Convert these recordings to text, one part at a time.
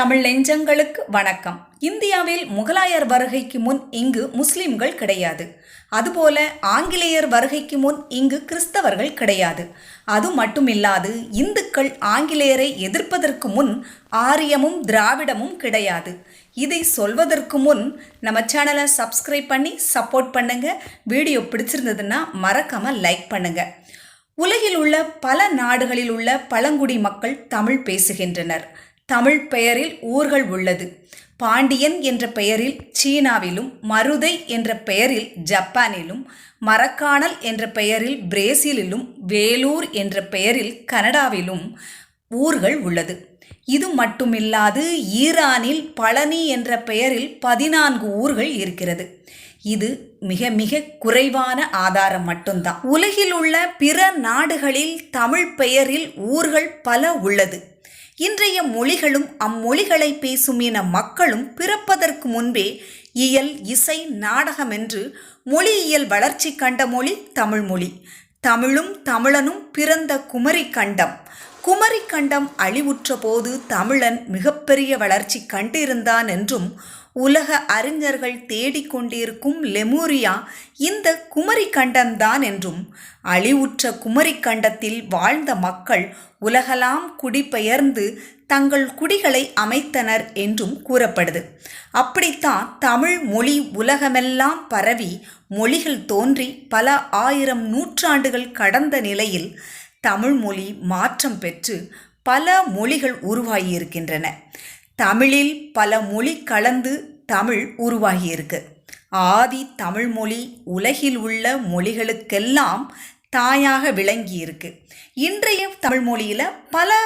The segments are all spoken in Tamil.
தமிழ் நெஞ்சங்களுக்கு வணக்கம். இந்தியாவில் முகலாயர் வருகைக்கு முன் இங்கு முஸ்லிம்கள் கிடையாது. அதுபோல ஆங்கிலேயர் வருகைக்கு முன் இங்கு கிறிஸ்தவர்கள் கிடையாது. அது மட்டுமில்லாது இந்துக்கள் ஆங்கிலேயரை எதிர்ப்பதற்கு முன் ஆரியமும் திராவிடமும் கிடையாது. இதை சொல்வதற்கு முன் நம்ம சேனலை சப்ஸ்கிரைப் பண்ணி சப்போர்ட் பண்ணுங்க. வீடியோ பிடிச்சிருந்ததுன்னா மறக்காம லைக் பண்ணுங்க. உலகில் உள்ள பல நாடுகளில் உள்ள பழங்குடி மக்கள் தமிழ் பேசுகின்றனர். தமிழ் பெயரில் ஊர்கள் உள்ளது. பாண்டியன் என்ற பெயரில் சீனாவிலும் மருதை என்ற பெயரில் ஜப்பானிலும் மரக்காணல் என்ற பெயரில் பிரேசிலிலும் வேலூர் என்ற பெயரில் கனடாவிலும் ஊர்கள் உள்ளது. இது மட்டுமில்லாது ஈரானில் பழனி என்ற பெயரில் பதினான்கு ஊர்கள் இருக்கிறது. இது மிக மிக குறைவான ஆதாரம் மட்டும்தான். உலகில் உள்ள பிற நாடுகளில் தமிழ் பெயரில் ஊர்கள் பல உள்ளது. இன்றைய மொழிகளும் அம்மொழிகளை பேசும் இன மக்களும் பிறப்பதற்கு முன்பே இயல் இசை நாடகம் என்று மொழியியல் வளர்ச்சி கண்ட மொழி தமிழ்மொழி தமிழும் தமிழனும் பிறந்த குமரி கண்டம். குமரி கண்டம் அழிவுற்ற போது தமிழன் மிகப்பெரிய வளர்ச்சி கண்டிருந்தான் என்றும் உலக அறிஞர்கள் தேடிக்கொண்டிருக்கும் லெமூரியா இந்த குமரி கண்டம்தான் என்றும் அழிவுற்ற குமரி கண்டத்தில் வாழ்ந்த மக்கள் உலகலாம் குடிபெயர்ந்து தங்கள் குடிகளை அமைத்தனர் என்றும் கூறப்படுது. அப்படித்தான் தமிழ் மொழி உலகமெல்லாம் பரவி மொழிகள் தோன்றி பல ஆயிரம் நூற்றாண்டுகள் கடந்த நிலையில் தமிழ் மொழி மாற்றம் பெற்று பல மொழிகள் உருவாகியிருக்கின்றன. தமிழில் பல மொழி கலந்து தமிழ் உருவாகியிருக்கு. ஆதி தமிழ் மொழி உலகில் உள்ள மொழிகளுக்கெல்லாம் தாயாக விளங்கியிருக்கு. இன்றைய தமிழ் மொழியில் பல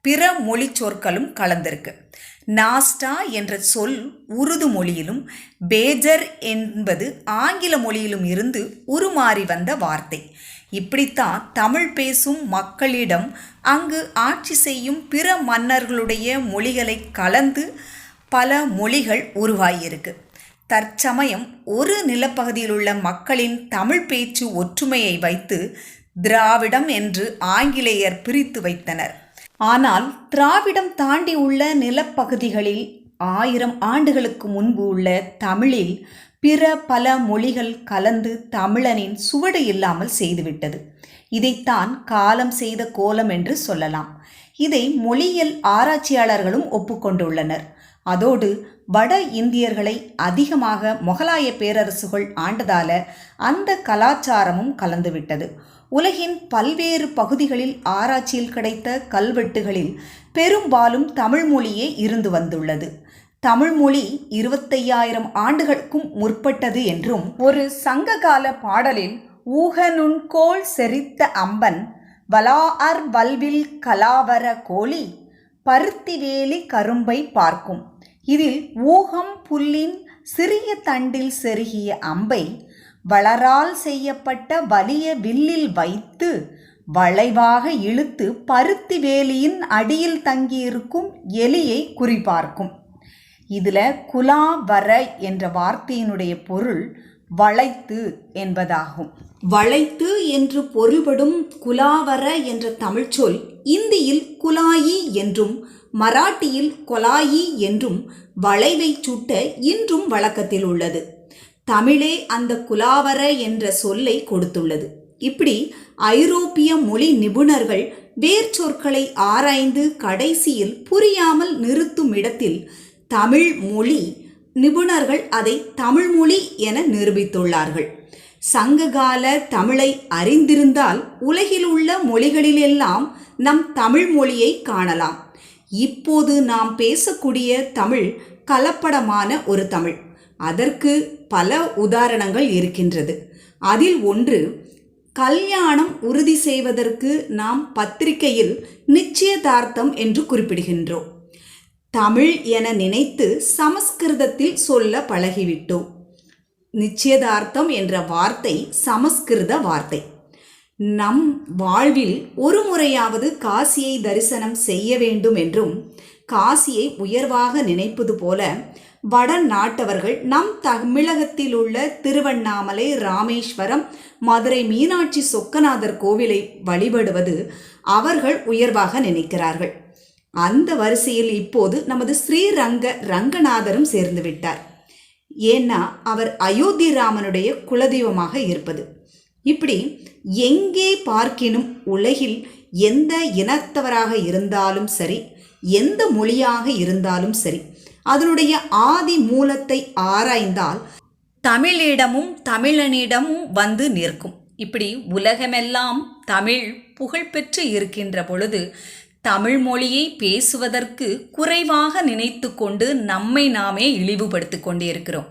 பிற மொழி சொற்களும் கலந்திருக்கு. நாஸ்டா என்ற சொல் உருது மொழியிலும் பேஜர் என்பது ஆங்கில மொழியிலும் இருந்து உருமாறி வந்த வார்த்தை. இப்படித்தான் தமிழ் பேசும் மக்களிடம் அங்கு ஆட்சி செய்யும் பிற மன்னர்களுடைய மொழிகளை கலந்து பல மொழிகள் உருவாகியிருக்கு. தற்சமயம் ஒரு நிலப்பகுதியில் உள்ள மக்களின் தமிழ் பேச்சு ஒற்றுமையை வைத்து திராவிடம் என்று ஆங்கிலேயர் பிரித்து வைத்தனர். ஆனால் திராவிடம் தாண்டி உள்ள நிலப்பகுதிகளில் ஆயிரம் ஆண்டுகளுக்கு முன்பு உள்ள தமிழில் பிற பல மொழிகள் கலந்து தமிழனின் சுவடு இல்லாமல் செய்துவிட்டது. இதைத்தான் காலம் செய்த கோலம் என்று சொல்லலாம். இதை மொழியியல் ஆராய்ச்சியாளர்களும் ஒப்புக்கொண்டுள்ளனர். அதோடு வட இந்தியர்களை அதிகமாக முகலாய பேரரசுகள் ஆண்டதால அந்த கலாச்சாரமும் கலந்துவிட்டது. உலகின் பல்வேறு பகுதிகளில் ஆராய்ச்சியில் கிடைத்த கல்வெட்டுகளில் பெரும்பாலும் தமிழ் மொழியே இருந்து வந்துள்ளது. தமிழ் மொழி இருபத்தையாயிரம் ஆண்டுகளுக்கும் முற்பட்டது என்றும் ஒரு சங்ககால பாடலில் ஊகநுண்கோள் செறித்த அம்பன் வலா அர் வல்வில் கலாவர கோழி பருத்திவேலி கரும்பை பார்க்கும். இதில் ஊகம் புல்லின் சிறிய தண்டில் செருகிய அம்பை வளரால் செய்யப்பட்ட வலிய வில்லில் வைத்து வளைவாக இழுத்து பருத்தி வேலியின் அடியில் தங்கியிருக்கும் எலியை குறிபார்க்கும். இதில் குலா வர என்ற வார்த்தையினுடைய பொருள் வளைத்து என்பதாகும். வளைத்து என்று பொருள்படும் குலாவர என்ற தமிழ்ச்சொல் இந்தியில் குலாயி என்றும் மராட்டியில் கொலாயி என்றும் வளைவை சுட்ட இன்றும் வழக்கத்தில் உள்ளது. தமிழே அந்த குலாவர என்ற சொல்லை கொடுத்துள்ளது. இப்படி ஐரோப்பிய மொழி நிபுணர்கள் வேர்ச்சொற்களை ஆராய்ந்து கடைசியில் புரியாமல் நிறுத்தும் இடத்தில் தமிழ் மொழி நிபுணர்கள் அதை தமிழ்மொழி என நிரூபித்துள்ளார்கள். சங்ககால தமிழை அறிந்திருந்தால் உலகில் உள்ள மொழிகளிலெல்லாம் நம் தமிழ் மொழியை காணலாம். இப்போது நாம் பேசக்கூடிய தமிழ் கலப்படமான ஒரு தமிழ். அதற்கு பல உதாரணங்கள் இருக்கின்றது. அதில் ஒன்று கல்யாணம் உறுதி செய்வதற்கு நாம் பத்திரிகையில் நிச்சயதார்த்தம் என்று குறிப்பிடுகின்றோம். தமிழ் என நினைத்து சமஸ்கிருதத்தில் சொல்ல பழகிவிட்டோம் நிச்சயதார்த்தம் என்ற வார்த்தை சமஸ்கிருத வார்த்தை. நம் வாழ்வில் ஒரு முறையாவது காசியை தரிசனம் செய்ய வேண்டும் என்றும் காசியை உயர்வாக நினைப்பது போல வட நாட்டவர்கள் நம் தமிழகத்தில் உள்ள திருவண்ணாமலை ராமேஸ்வரம் மதுரை மீனாட்சி சொக்கநாதர் கோவிலை வழிபடுவது அவர்கள் உயர்வாக நினைக்கிறார்கள். அந்த வரிசையில் இப்போது நமது ஸ்ரீரங்க ரங்கநாதரும் சேர்ந்து விட்டார். ஏன்னா அவர் அயோத்தி ராமனுடைய குலதெய்வமாக இருப்பது. இப்படி எங்கே பார்க்கினும் உலகில் எந்த இனத்தவராக இருந்தாலும் சரி எந்த மொழியாக இருந்தாலும் சரி அதனுடைய ஆதி மூலத்தை ஆராய்ந்தால் தமிழிடமும் தமிழனிடமும் வந்து நிற்கும். இப்படி உலகமெல்லாம் தமிழ் புகழ்பெற்று இருக்கின்ற பொழுது தமிழ் மொழியை பேசுவதற்கு குறைவாக நினைத்து கொண்டு நம்மை நாமே இழிவுபடுத்தி கொண்டிருக்கிறோம்.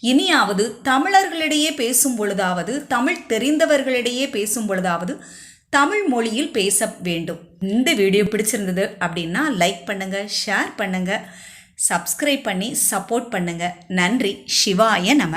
இனியாவது தமிழர்களிடையே பேசும் பொழுதாவது தமிழ் தெரிந்தவர்களிடையே பேசும் பொழுதாவது தமிழ் மொழியில் பேச வேண்டும். இந்த வீடியோ பிடிச்சிருந்தது அப்படின்னா லைக் பண்ணுங்க ஷேர் பண்ணுங்க சப்ஸ்கிரைப் பண்ணி சப்போர்ட் பண்ணுங்க. நன்றி. சிவாய நம.